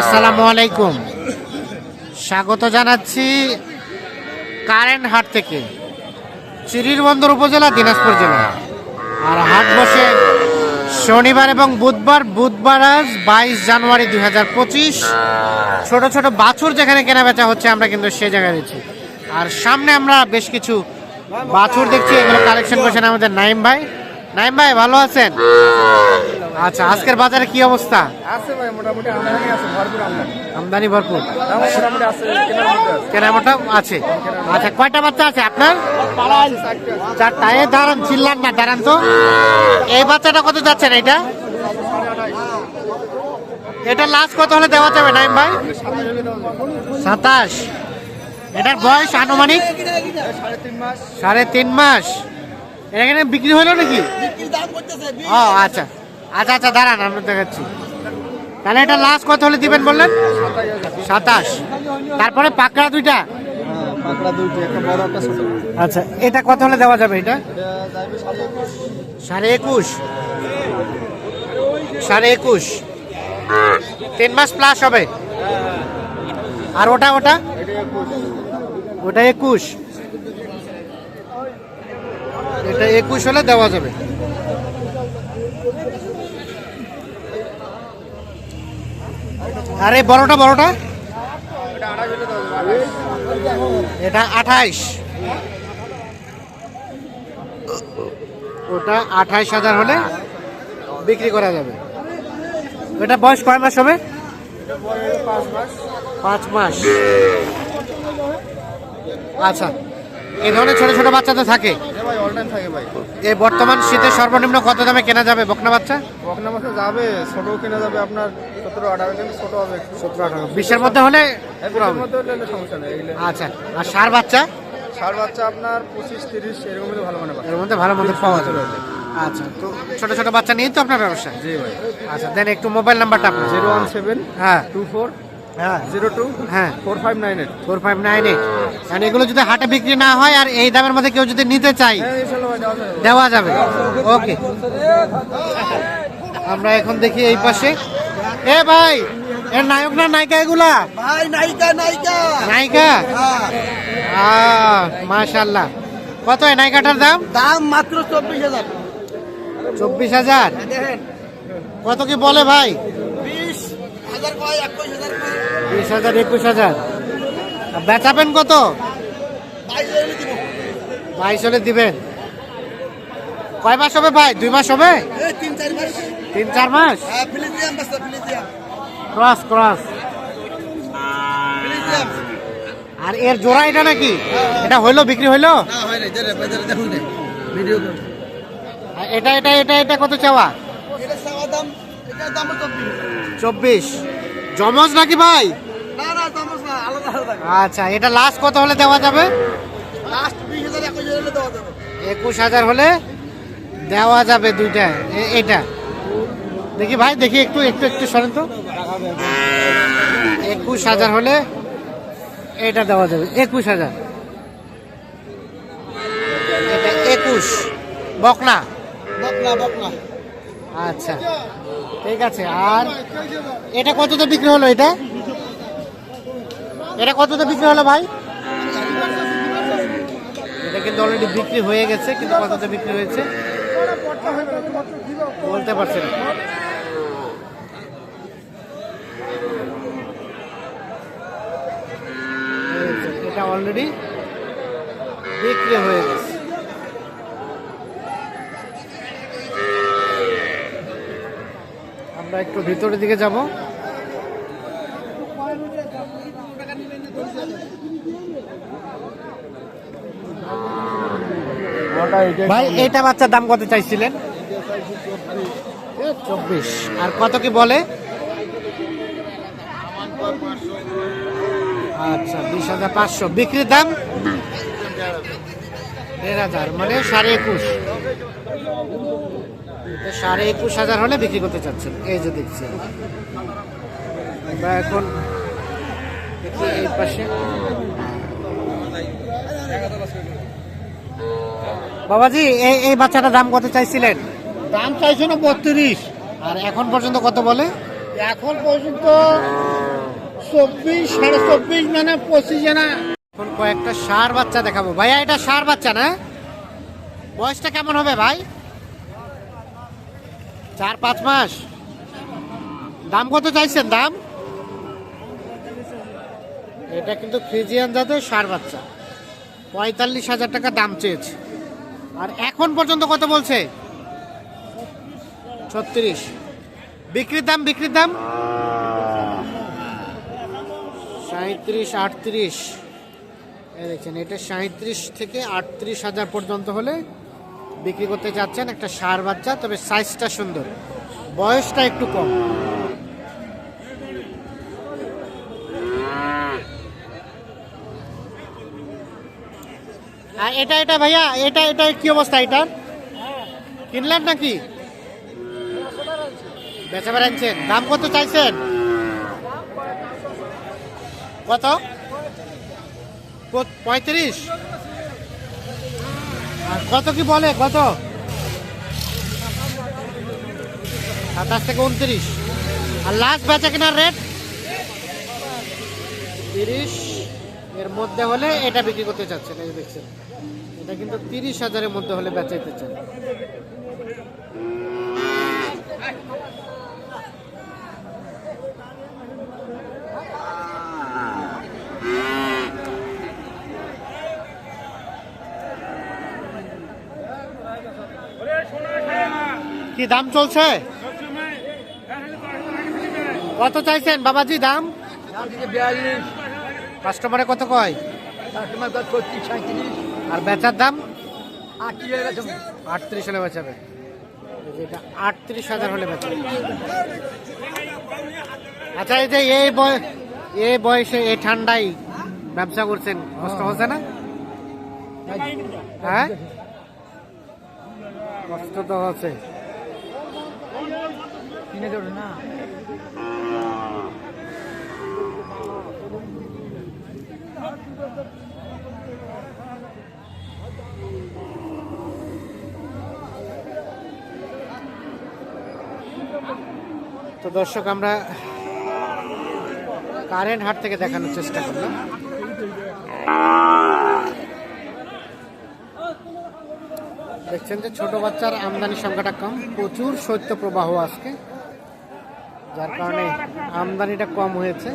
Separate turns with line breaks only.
আসসালামু আলাইকুম। স্বাগত জানাচ্ছি কারেন্ট হাট থেকে চিরিরবন্দর উপজেলা দিনাজপুর জেলা। আর হাট বসে শনিবার এবং বুধবার বুধবার আজ বাইশ জানুয়ারি দুই হাজার পঁচিশ। ছোট ছোট বাছুর যেখানে কেনা বেচা হচ্ছে আমরা কিন্তু সে জায়গায় রয়েছি। আর সামনে আমরা বেশ কিছু বাছুর দেখছি এগুলো কালেকশন করছেন আমাদের নাইম ভাই। নাইম ভাই ভালো আছেন? আচ্ছা আজকের বাজারে কি অবস্থা?
আছে ভাই মোটামুটি আমদানি আছে ভরপুর আমদানি।
আমদানি ভরপুর।
মোটামুটি আছে
কেনামোটা আছে। আচ্ছা কয়টা বাচ্চা আছে আপনার? চারটা। এ দাঁড়ান চিল্লান না দাঁড়ান তো। এই বাচ্চাটা কত যাচ্ছেন এটা? এটা লাস্ট কত হলে দেওয়া যাবে নাইম ভাই? সাতাশ। এটার বয়স আনুমানিক?
সাড়ে তিন মাস।
সাড়ে তিন মাস এখানে বিক্রি হলো নাকি? ও আচ্ছা। আচ্ছা আচ্ছা দাঁড়ান, আমরা দেখাচ্ছি। তাহলে এটা লাস্ট কত হলে দিবেন বললেন? সাতাশ। তারপরে পাকড়া দুইটা? আচ্ছা এটা কত হলে দেওয়া যাবে এটা?
সাড়ে একুশ।
সাড়ে একুশ। তিন মাস প্লাস হবে। আর ওটা ওটা? ওটা একুশ। এটা একুশ হলে দেওয়া যাবে। আরে বড়টা বড়টা।
এটা
আঠাইশ। ওটা আঠাইশ হাজার হলে বিক্রি করা যাবে। এটা বয়স কয় মাস হবে?
পাঁচ মাস।
আচ্ছা। এই ধরনের ছোট ছোট বাচ্চা তো থাকে।
ভাই অল টাইম থাকে ভাই।
এই বর্তমান শীতে সর্বনিম্ন কত দামে কেনা যাবে বকনা বাচ্চা?
বকনা মাসে যাবে ছোট কিনা যাবে আপনার সতেরো আঠারো কিন্তু ছোট হবে
সতেরো আঠারো। বিশের মধ্যে হলে
এর মধ্যে হলে সমস্যা নেই
আচ্ছা আর সার বাচ্চা?
সার বাচ্চা আপনার পঁচিশ তিরিশ এরকম ভালো মানে
এর মধ্যে ভালো মতো পাওয়া যাবে। আচ্ছা তো ছোট ছোট বাচ্চা নিয়েই তো আপনার ব্যবসা?
জি ভাই।
আচ্ছা দেন একটু মোবাইল নাম্বারটা আপনার।
জিরো ওয়ান সেভেন
হ্যাঁ।
টু ফোর
হ্যাঁ
জিরো টু
হ্যাঁ।
Four five nine eight.
Four five nine eight. কারণ এগুলো যদি হাটে বিক্রি না হয় আর এই দামের মধ্যে কেউ যদি নিতে চাই
হ্যাঁ দেওয়া যাবে।
ওকে। আমরা এখন দেখি এই পাশে। এ ভাই এর নায়ক না নায়িকা এগুলা?
ভাই নায়িকা নায়িকা।
নায়িকা? মাশাল্লাহ কত এই নায়িকাটার দাম?
দাম মাত্র চব্বিশ হাজার।
চব্বিশ হাজার। কত কি বলে ভাই
বিশ হাজার কয় একুশ হাজার কয়
বিশ হাজার একুশ হাজার। বেচাবেন কত?
বাইশ
হলে দিবেন। কয় মাস হবে ভাই? দুই মাস হবে?
তিন চার মাস। হ্যাঁ
ক্রস ক্রস। আর এর জোড়া এটা নাকি? এটা হইল বিক্রি হইল? এটা এটা এটা এটা কত চাওয়া?
চব্বিশ।
জমজ নাকি ভাই?
না না দাম না আলাদা আলাদা
আচ্ছা এটা লাস্ট কত হলে দেওয়া যাবে?
একুশ হাজার
হলে দেওয়া যাবে। দুইটা। এটা। দেখি ভাই দেখি একটু একটু একটু সরেন তো। একুশ হাজার হলে এটা দেওয়া যাবে। একুশ হাজার। এটা একুশ। বকনা?
বকনা বকনা।
আচ্ছা। ঠিক আছে, আর এটা কততে বিক্রি হলো এটা? এটা কততে বিক্রি হলো ভাই? এটা কিন্তু অলরেডি বিক্রি হয়ে গেছে, কিন্তু কততে বিক্রি হয়েছে? বলতে পারছি না। এটা অলরেডি বিক্রি হয়ে গেছে। আমরা একটু ভিতরের দিকে যাব। ভাই, এটা বাচ্চার দাম কত চাইছিলেন? চব্বিশ। আর কত কি বলে? আচ্ছা বিশ হাজার পাঁচশো। বিক্রির দাম? দেড় হাজার মানে সাড়ে একুশ। তো সাড়ে একুশ হাজার হলে বিক্রি করতে চাচ্ছেন। এই যে দেখছেন। আমরা এখন এই পাশে। বাবাজি এই এই বাচ্চাটার দাম কত চাইছিলেন?
দাম চাইছে না বত্রিশ।
আর এখন পর্যন্ত কত বলে?
এখন পর্যন্ত
চব্বিশ সাড়ে চব্বিশ মানে পঁচিশে না এখন কয়েকটা সার বাচ্চা দেখাবো। ভাইয়া এটা সার বাচ্চা না? বয়সটা কেমন হবে ভাই? চার, পাঁচ মাস। দাম কত চাইছেন? দাম? এটা কিন্তু ফ্রিজিয়ান জাতের সার বাচ্চা। পঁয়তাল্লিশ হাজার টাকা দাম চেয়েছে। আর এখন পর্যন্ত কত বলছে? ছত্রিশ। বিক্রির দাম বিক্রির দাম? সাঁত্রিশ আটত্রিশ। দেখছেন, এটা সাঁত্রিশ থেকে আটত্রিশ হাজার পর্যন্ত হলে বিক্রি করতে যাচ্ছেন একটা সার বাচ্চা, তবে সাইজটা সুন্দর। বয়সটা একটু কম। এটা এটা ভাইয়া, এটা এটা কি অবস্থা এটার কিনলেন নাকি? বেচা বেড়াচ্ছেন দাম কত চাইছেন? কত? পঁয়ত্রিশ? আর কত কি বলে? কত? সাতাশ থেকে উনত্রিশ। আর লাস্ট বেচা কেনার রেট তিরিশ। এর মধ্যে হলে এটা বিক্রি করতে চাচ্ছেন, এই দেখছেন। এটা কিন্তু তিরিশ হাজারের মধ্যে হলে বেচাইতে চান। কি দাম চলছে? কত চাইছেন বাবাজি দাম? কাস্টমারে কত কয়? আর বেচার দাম?
আটত্রিশ
হলে বেচাবে। আটত্রিশ হাজার হলে বেচাবে। আচ্ছা এই যে এই বয় এই বয়সে, এই ঠান্ডায় ব্যবসা করছেন, কষ্ট হচ্ছে না? হ্যাঁ? কষ্ট তো হচ্ছে। তো দর্শক, আমরা কারেন্ট হাট থেকে দেখানোর চেষ্টা করলাম। দেখছেন যে ছোট বাচ্চার আমদানি সংখ্যাটা কম। প্রচুর শৈত্য প্রবাহ আজকে। যার কারণে আমদানিটা কম হয়েছে।